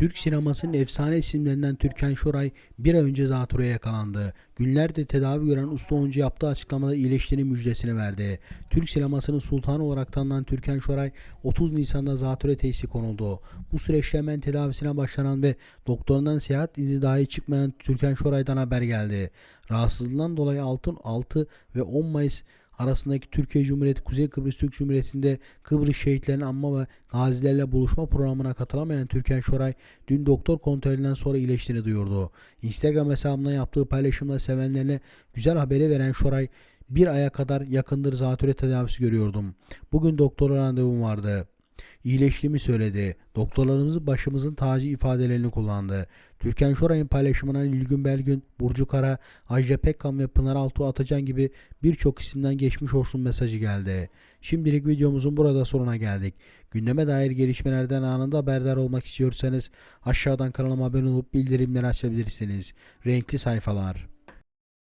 Türk sinemasının efsane isimlerinden Türkan Şoray bir ay önce zatürreye yakalandı. Günlerde tedavi gören usta oyuncu yaptığı açıklamada iyileştiğinin müjdesini verdi. Türk sinemasının sultanı olarak tanınan Türkan Şoray 30 Nisan'da zatürre teşhisi konuldu. Bu süreçte hemen tedavisine başlanan ve doktorundan seyahat izni dahi çıkmayan Türkan Şoray'dan haber geldi. Rahatsızlığından dolayı 6, 6 ve 10 Mayıs arasındaki Türkiye Cumhuriyeti Kuzey Kıbrıs Türk Cumhuriyeti'nde Kıbrıs şehitlerini anma ve gazilerle buluşma programına katılamayan Türkan Şoray dün doktor kontrolünden sonra iyileştiğini duyurdu. Instagram hesabından yaptığı paylaşımla sevenlerine güzel haberi veren Şoray bir aya kadar yakındır zatürre tedavisi görüyordum. Bugün doktora randevum vardı. İyileştiğimi söyledi. Doktorlarımız başımızın tacı ifadelerini kullandı. Türkan Şoray'ın paylaşımına Nilgün Belgün, Burcu Kara, Ajda Pekkan ve Pınar Altuğ Atacan gibi birçok isimden geçmiş olsun mesajı geldi. Şimdilik videomuzun burada sonuna geldik. Gündeme dair gelişmelerden anında haberdar olmak istiyorsanız aşağıdan kanalıma abone olup bildirimleri açabilirsiniz. Renkli sayfalar.